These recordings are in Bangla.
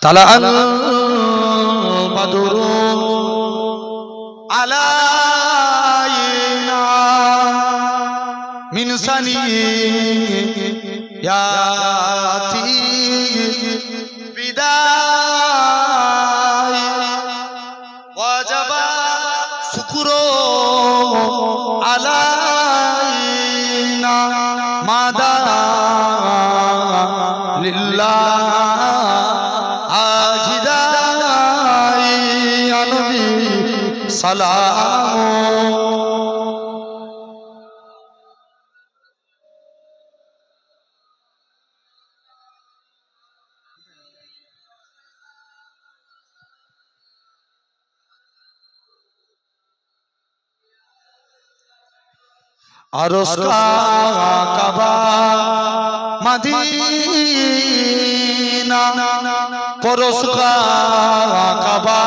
طلع البدر علينا من ইয়াতি বিদায় ওয়াজাবা শুকরু আলাইনা মাদা লিল্লাহ আজিদাই আনবি সালাম আরস কাবা মদিনা পরশ কাবা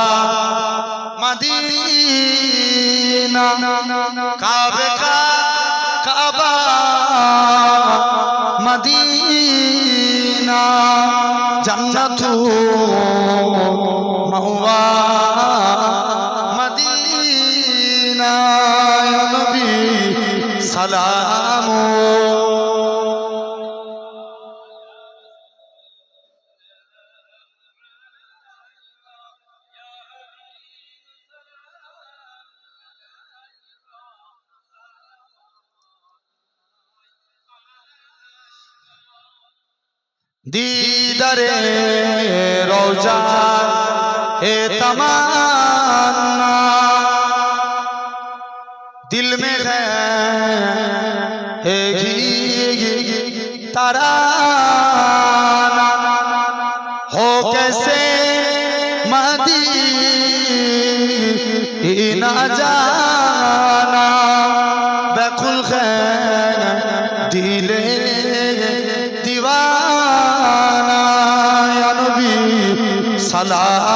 মদিনা কাবে কাবা মদিনা জান্নাতু মাওয়া সালাম। দিদারে রোজা হে তমা दिल में रहेगी तारा। हो कैसे मदी ना जाना। बखुल दिल दीवाना। सलाह